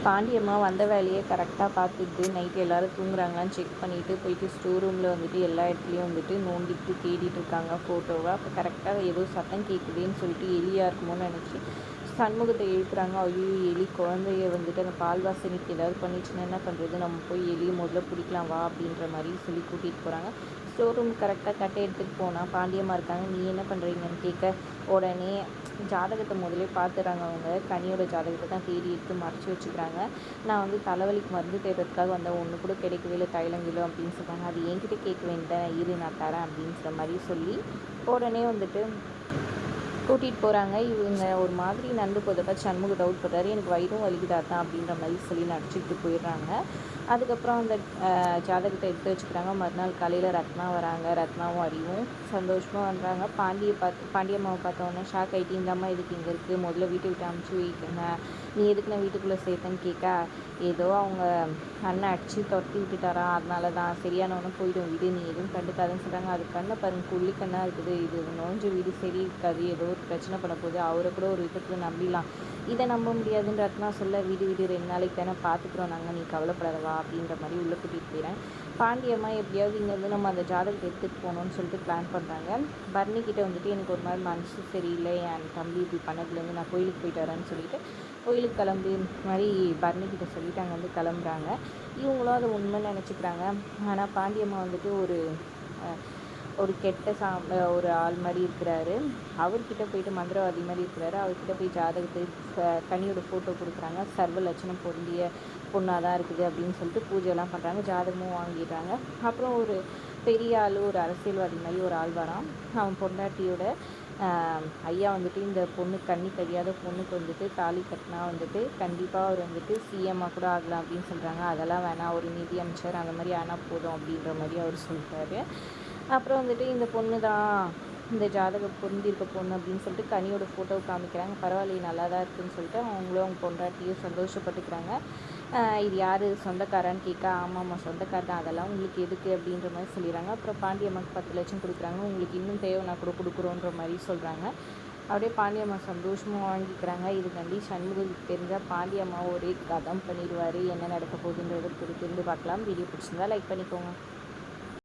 பாண்டியம்மா வந்த வேலையை கரெக்டாக பார்த்துட்டு நைட்டு எல்லோரும் தூங்குறாங்களான்னு செக் பண்ணிவிட்டு போயிட்டு ஸ்டோர் ரூமில் வந்துட்டு எல்லா இடத்துலையும் வந்துட்டு நோண்டிட்டு தேடிட்டு இருக்காங்க ஃபோட்டோவை அப்போ கரெக்டாக ஏதோ சத்தம் கேட்குதுன்னு சொல்லிட்டு எலியாக இருக்குமோன்னு நினச்சி சண்முகத்தை எழுப்புறாங்க ஐயோ எலி குழந்தைய வந்துட்டு அந்த பால் வாசனைக்கு ஏதாவது பண்ணிச்சுன்னா என்ன பண்ணுறது நம்ம போய் எலியை முதல்ல பிடிக்கலாம் வா அப்படின்ற மாதிரி சொல்லி கூட்டிகிட்டு போகிறாங்க ஸ்டோர் ரூம் கரெக்டாக கட்டை எடுத்துகிட்டு போனால் பாண்டியமாக இருக்காங்க. நீ என்ன பண்ணுறீங்கன்னு கேட்க உடனே ஜாதகத்தை முதலே பார்த்துறாங்க அவங்க. கனியோட ஜாதகத்தை தான் தேடி எடுத்து மறைச்சி வச்சுக்கிறாங்க. நான் வந்து தலைவலிக்கு மருந்து தேடுறதுக்காக வந்த ஒன்று கூட கிடைக்கவே இல்லை. தைலங்கிலோ அப்படின்னு சொல்கிறாங்க அது என்கிட்ட கேட்க வேண்டிய இரு நான் தரேன் அப்படின்ற மாதிரி சொல்லி உடனே வந்துட்டு கூட்டிகிட்டு போகிறாங்க இவங்க ஒரு மாதிரி நடந்து போதப்ப சண்முக டவுட் பண்ணுறாரு எனக்கு வயிறும் வலிக்குதாதான் அப்படின்ற மாதிரி சொல்லி நடிச்சுக்கிட்டு போயிடுறாங்க. அதுக்கப்புறம் அந்த ஜாதகத்தை எடுத்து வச்சுக்கிறாங்க. மறுநாள் காலையில் ரத்னா வராங்க. ரத்னாவும் அறிவும் சந்தோஷமாக வந்துறாங்க பாண்டியை பார்த்து பாண்டியம்மாவை பார்த்தோன்னே ஷாக் ஆகிட்டு இந்தம்மா இதுக்கு இங்கே இருக்குது முதல்ல வீட்டை விட்டு அமுச்சு வைக்கங்க. நீ எதுக்கு நான் வீட்டுக்குள்ளே சேர்த்தேன்னு கேட்க ஏதோ அவங்க அண்ணன் அடித்து துரத்தி விட்டுட்டாரா? அதனால தான் சரியானவனும் போயிடும் வீடு. நீ எதுவும் கண்டுக்காதுன்னு சொல்கிறாங்க அது கண்ணை பாருங்க. குள்ளி கண்ணாக இருக்குது. இது நோஞ்ச வீடு. சரி இருக்காது. ஏதோ பிரச்சனை பண்ண போகுது அவரை கூட ஒரு விதத்தில் நம்பிடலாம். இதை நம்ப முடியாதுன்ற ரத்னா சொல்ல வீடு வீடு ரெண்டு நாளைக்கு தானே பார்த்துக்குறோம். நாங்கள் நீ கவலைப்படாதவா அப்படின்ற மாதிரி உள்ளே கூட்டிகிட்டு போயிடறேன் பாண்டியம்மா எப்படியாவது இங்கேருந்து நம்ம அந்த ஜாதகத்தை எடுத்துகிட்டு போகணுன்னு சொல்லிட்டு பிளான் பண்ணுறாங்க பர்னி கிட்டே வந்துட்டு எனக்கு ஒரு மாதிரி மனசு சரியில்லை. என் தம்பி இப்படி பண்ணதுலேருந்து நான் கோயிலுக்கு போயிட்டு வரேன்னு சொல்லிட்டு கோயிலுக்கு கிளம்பி மாதிரி பர்னி கிட்ட சொல்லிட்டு அங்கே வந்து கிளம்புறாங்க. இவங்களும் அதை உண்மைன்னு நினச்சிக்கிறாங்க. ஆனால் பாண்டியம்மா வந்துட்டு ஒரு ஒரு கெட்ட சா ஒரு ஆள் மாதிரி இருக்கிறாரு. அவர்கிட்ட போயிட்டு மந்திரவாதி மாதிரி இருக்கிறாரு. அவர்கிட்ட போய் ஜாதகத்தை கனியோட ஃபோட்டோ கொடுக்குறாங்க. சர்வ லட்சணம் பொருந்திய பொண்ணாக தான் இருக்குது அப்படின்னு சொல்லிட்டு பூஜைலாம் பண்ணுறாங்க ஜாதகமும் வாங்கிடுறாங்க. அப்புறம் ஒரு பெரிய ஆள் ஒரு அரசியல்வாதி மாதிரி ஒரு ஆள் வரான். அவன் பொண்டாட்டியோட ஐயா வந்துட்டு இந்த பொண்ணு கண்ணி தெரியாத பொண்ணுக்கு வந்துட்டு தாலி கட்டினா வந்துட்டு கண்டிப்பாக அவர் வந்துட்டு சிஎம்மாக கூட ஆகலாம் அப்படின்னு சொல்கிறாங்க அதெல்லாம் வேணாம். ஒரு நிதி அமைச்சர் அந்த மாதிரி ஆனால் போதும் அப்படின்ற மாதிரி அவர் சொல்கிறாரு அப்புறம் வந்துட்டு இந்த பொண்ணு தான் இந்த ஜாதக பொருந்திருக்க பொண்ணு அப்படின்னு சொல்லிட்டு கனியோட ஃபோட்டோ காமிக்கிறாங்க. பரவாயில்லையே நல்லா தான் இருக்குதுன்னு சொல்லிட்டு அவங்களும் அவங்க பொண்டாட்டியும் சந்தோஷப்பட்டுக்கிறாங்க. இது யார்? சொந்தக்காரான்னு கேட்க ஆமாம்மா சொந்தக்கார் தான் அதெல்லாம் உங்களுக்கு எதுக்கு அப்படின்ற மாதிரி சொல்லிடுறாங்க. அப்புறம் பாண்டியம்மாக்கு பத்து லட்சம் கொடுக்குறாங்க. உங்களுக்கு இன்னும் தேவைன்னா கூட கொடுக்குறோன்ற மாதிரி சொல்கிறாங்க அப்படியே பாண்டியம்மா சந்தோஷமாக வாங்கிக்கிறாங்க. இது நம்பி சண்முகத்துக்கு தெரிஞ்சால் பாண்டியம்மா ஒரே கதம் பண்ணிடுவார். என்ன நடக்க போகுதுன்றது தெரிஞ்சு பார்க்கலாம். வீடியோ பிடிச்சிருந்தா லைக் பண்ணிக்கோங்க.